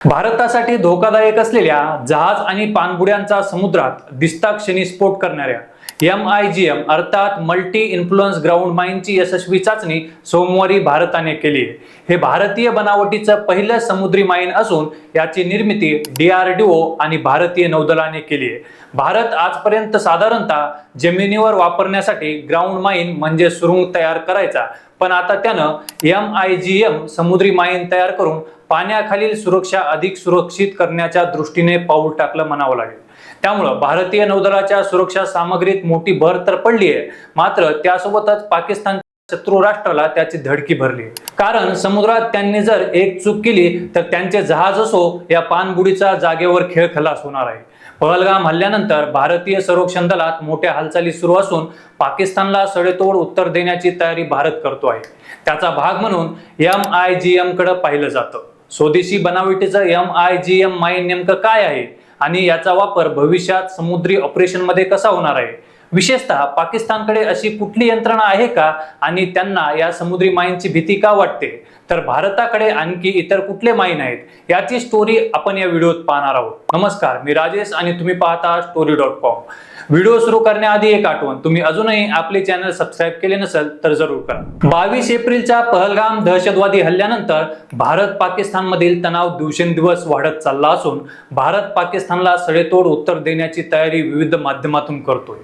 भारतासाठी धोकादायक असलेल्या जहाज आणि पाणबुड्यांचा समुद्रात दिसता क्षणी स्फोट करणाऱ्या एम आय जी एम अर्थात मल्टी इन्फ्लुअन्स ग्राउंड माइनची यशस्वी चाचणी सोमवारी भारताने केली आहे. हे भारतीय बनावटीचं पहिलं समुद्री माइन असून याची निर्मिती डीआरडीओ आणि भारतीय नौदलाने केली आहे. भारत आजपर्यंत साधारणतः जमिनीवर वापरण्यासाठी ग्राउंड माइन म्हणजे सुरुंग तयार करायचा. पण आता त्यानं एम आय जी एम समुद्री माइन तयार करून पाण्याखालील सुरक्षा अधिक सुरक्षित करण्याच्या दृष्टीने पाऊल टाकलं म्हणावं लागेल. त्यामुळं भारतीय नौदलाच्या सुरक्षा सामग्रीत मोठी भर तर पडली आहे. मात्र त्यासोबतच पाकिस्तान शत्रू राष्ट्राला त्याची धडकी भरली. कारण समुद्रात त्यांनी जर एक चूक केली तर त्यांचे जहाज असो या पाणबुडीचा जागेवर खेळ खलास होणार आहे. पहलगाम हल्ल्यानंतर भारतीय संरक्षण दलात मोठ्या हालचाली सुरू असून पाकिस्तानला सडेतोड उत्तर देण्याची तयारी भारत करतो आहे. त्याचा भाग म्हणून एम आय जी एमकडे पाहिलं जातं. स्वदेशी बनावटीचं M I G M mine नेमकं काय आहे? आणि याचा वापर भविष्यात समुद्री ऑपरेशनमध्ये कसा होणार आहे? विशेषतः पाकिस्तानकडे अशी कुठली यंत्रणा आहे का? आणि त्यांना या समुद्री माईनची भीती का वाटते? तर भारताकडे आणखी इतर कुठले माईन आहेत? याची स्टोरी आपण या व्हिडिओत पाहणार आहोत. नमस्कार मी राजेश आणि तुम्ही पाहता स्टोरी डॉट कॉम व्हिडिओ सुरू करण्याआधी एक आठवण. तुम्ही अजूनही आपले चॅनल सबस्क्राईब केले नसेल तर जरूर करा. बावीस एप्रिलच्या पहलगाम दहशतवादी हल्ल्यानंतर भारत पाकिस्तानमधील तणाव दिवसेंदिवस वाढत चालला असून भारत पाकिस्तानला सडेतोड उत्तर देण्याची तयारी विविध माध्यमातून करतोय.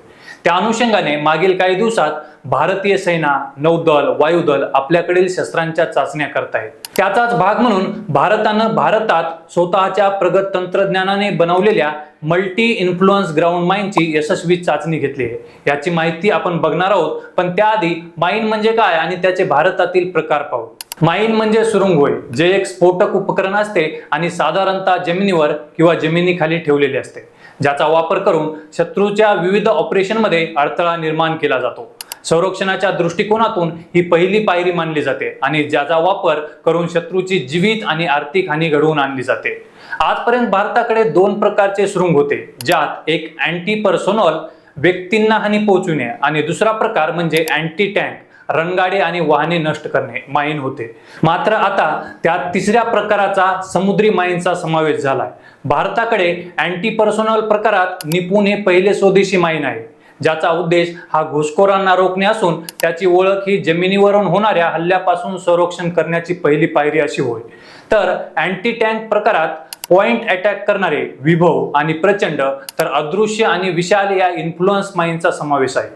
त्या अनुषंगाने मागील काही दिवसात भारतीय सेना नौदल वायुदल आपल्याकडील शस्त्रांच्या चाचण्या करतायत. त्याचाच भाग म्हणून भारतानं भारतात स्वतःच्या प्रगत तंत्रज्ञानाने बनवलेल्या मल्टी इन्फ्लुअन्स ग्राउंड माइनची यशस्वी चाचणी घेतली आहे. याची माहिती आपण बघणार आहोत पण त्याआधी माइन म्हणजे काय आणि त्याचे भारतातील प्रकार पाहू. माइन म्हणजे सुरुंग होय जे एक स्फोटक उपकरण असते आणि साधारणतः जमिनीवर किंवा जमिनीखाली ठेवलेले असते. ज्याचा वापर करून शत्रूच्या विविध ऑपरेशनमध्ये अडथळा निर्माण केला जातो. संरक्षणाच्या दृष्टिकोनातून ही पहिली पायरी मानली जाते आणि ज्याचा वापर करून शत्रूची जीवित आणि आर्थिक हानी घडवून आणली जाते. आजपर्यंत भारताकडे दोन प्रकारचे सुरुंग होते ज्यात एक अँटी पर्सोनल व्यक्तींना हानी पोहोचविणे आणि दुसरा प्रकार म्हणजे अँटी टँक रणगाडे आणि वाहने नष्ट करणे माईन होते. मात्र आता त्यात तिसऱ्या प्रकाराचा समुद्री माईनचा समावेश झालाय. भारताकडे अँटी पर्सोनल प्रकारात निपुण हे पहिले स्वदेशी माईन आहे. ज्याचा उद्देश हा घुसखोरांना रोखणे असून त्याची ओळख ही जमिनीवरून होणाऱ्या हल्ल्यापासून संरक्षण करण्याची पहिली पायरी अशी होय. तर अँटी टँक प्रकारात पॉइंट अटॅक करणारे विभव आणि प्रचंड तर अदृश्य आणि विशाल या इन्फ्लुअन्स माईनचा समावेश आहे.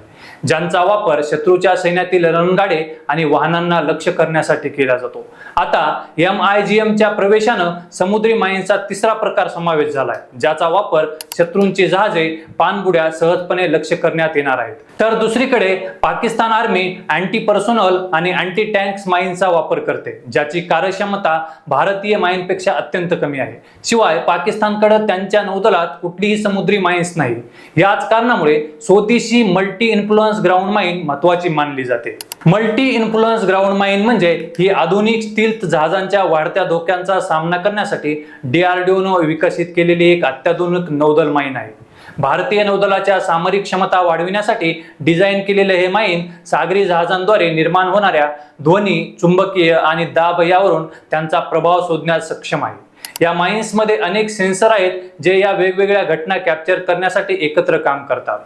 ज्यांचा वापर शत्रूच्या सैन्यातील रणगाडे आणि वाहनांना लक्ष करण्यासाठी केला जातो. आता एम आय जी एमच्या प्रवेशानं समुद्री माईनचा तिसरा प्रकार समावेश झालाय ज्याचा वापर शत्रूंची जहाजे पाणबुड्या सहजपणे लक्ष करण्यात येणार आहेत. तर दुसरीकडे पाकिस्तान आर्मी अँटी पर्सोनल आणि अँटी टँक्स माईनचा वापर करते ज्याची कार्यक्षमता भारतीय माईनपेक्षा अत्यंत कमी आहे. शिवाय पाकिस्तानकडे त्यांच्या नौदलात कुठलीही समुद्री माईन्स नाही. याच कारणामुळे स्वदेशी मल्टी इन्फ्लुअन्स ग्राउंड माइन महत्वाची मानली जाते. मल्टी इन्फ्लुअन्स ग्राउंड माइन म्हणजे ही आधुनिक स्थित जहाजांच्या वाढत्या धोक्यांचा सामना करण्यासाठी डीआरडीओनं विकसित केलेली एक अत्याधुनिक नौदल माइन आहे. भारतीय नौदलाच्या सामरिक क्षमता वाढविण्यासाठी डिझाईन केलेले हे माइन सागरी जहाजांद्वारे निर्माण होणाऱ्या ध्वनी चुंबकीय आणि दाब यावरून त्यांचा प्रभाव शोधण्यास सक्षम आहे. या माइन्समध्ये अनेक सेन्सर आहेत जे या वेगवेगळ्या घटना कॅप्चर करण्यासाठी एकत्र काम करतात.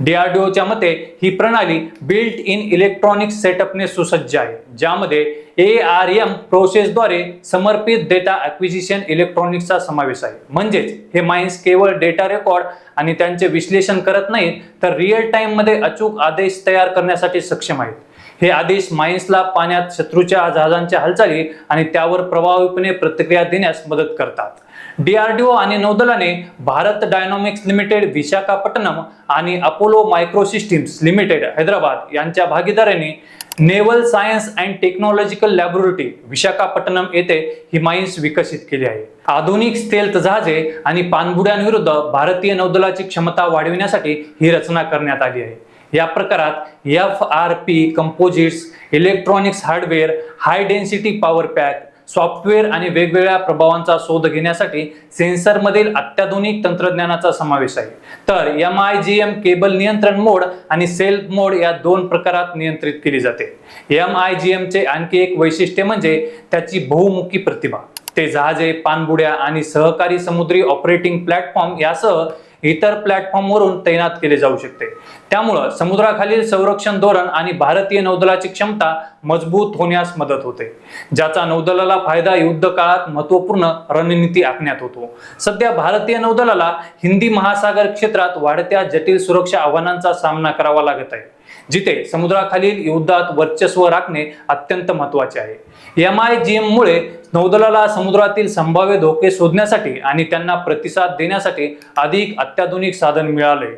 डीआरडीओच्या मते ही प्रणाली बिल्ट इन इलेक्ट्रॉनिक सेटअपने सुसज्ज आहे ज्यामध्ये ए आर एम प्रोसेसद्वारे समर्पित डेटा अक्विजिशन इलेक्ट्रॉनिक्सचा समावेश आहे. म्हणजेच हे माइन्स केवळ डेटा रेकॉर्ड आणि त्यांचे विश्लेषण करत नाहीत तर रिअल टाइममध्ये अचूक आदेश तयार करण्यासाठी सक्षम आहेत. हे आदेश माइन्सला पाण्यात शत्रूच्या जहाजांच्या हालचाली आणि त्यावर प्रभावीपणे प्रतिक्रिया देण्यास मदत करतात. डीआरडीओ आणि नौदलाने भारत डायनॉमिक्स लिमिटेड विशाखापट्टणम आणि अपोलो मायक्रोसिस्टीम्स लिमिटेड हैदराबाद यांच्या भागीदारीने naval science and technological laboratory Visakhapatnam येथे ही माइन्स विकसित केली आहे. आधुनिक स्टेल्थ जहाजे आणि पाणबुड्यांविरुद्ध भारतीय नौदलाची क्षमता वाढविण्यासाठी ही रचना करण्यात आली आहे. या प्रकारात F R P composites electronics hardware high density power pack software आणि वेगवेगळ्या प्रभावांचा शोध घेण्यासाठी सेन्सरमधील अत्याधुनिक तंत्रज्ञानाचा समावेश आहे. तर M I G M cable नियंत्रण मोड आणि सेल्फ मोड या दोन प्रकारात नियंत्रित केली जाते. एम आय जी एमचे आणखी एक वैशिष्ट्य म्हणजे त्याची बहुमुखी प्रतिभा ते जहाजे पाणबुड्या आणि सहकारी समुद्री ऑपरेटिंग प्लॅटफॉर्म यासह इतर प्लॅटफॉर्मवरून तैनात केले जाऊ शकते. त्यामुळं समुद्राखालील संरक्षण धोरण आणि भारतीय नौदलाची क्षमता मजबूत होण्यास मदत होते. ज्याचा नौदलाला फायदा युद्ध काळात महत्त्वपूर्ण रणनीती आखण्यात होतो. सध्या भारतीय नौदलाला हिंदी महासागर क्षेत्रात वाढत्या जटिल सुरक्षा आव्हानांचा सामना करावा लागत आहे. जिथे समुद्राखालील युद्धात वर्चस्व राखणे अत्यंत महत्त्वाचे आहे. एम आय जी एममुळे नौदलाला समुद्रातील संभाव्य धोके शोधण्यासाठी आणि त्यांना प्रतिसाद देण्यासाठी अधिक अत्याधुनिक साधन मिळाले.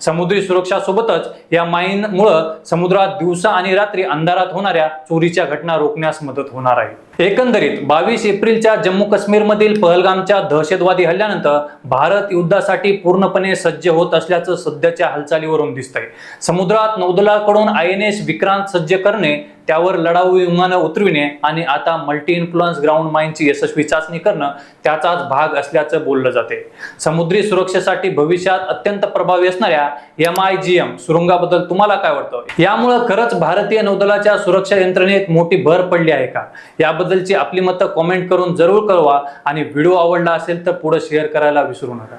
समुद्री सुरक्षासोबतच या माईनमुळं समुद्रात दिवसा आणि रात्री अंधारात होणाऱ्या चोरीच्या घटना रोखण्यास मदत होणार आहे. एकंदरीत बावीस एप्रिलच्या जम्मू काश्मीरमधील पहलगामच्या दहशतवादी हल्ल्यानंतर भारत युद्धासाठी पूर्णपणे सज्ज होत असल्याचं सध्याच्या हालचालीवरून दिसतंय. समुद्रात नौदलाकडून आय एन एस विक्रांत सज्ज करणे त्यावर लढाऊ विमानं उतरविणे आणि आता मल्टी इन्फ्लुअन्स ग्राउंड माइनची यशस्वी चाचणी करणं त्याचाच भाग असल्याचं बोललं जाते समुद्री सुरक्षेसाठी भविष्यात अत्यंत प्रभावी असणाऱ्या एम आय जी एम सुरुंगाबद्दल तुम्हाला काय वाटतं? यामुळं खरंच भारतीय नौदलाच्या सुरक्षा यंत्रणेत मोठी भर पडली आहे का? याबद्दलची आपली मतं कॉमेंट करून जरूर कळवा आणि व्हिडिओ आवडला असेल तर पुढे शेअर करायला विसरू नका.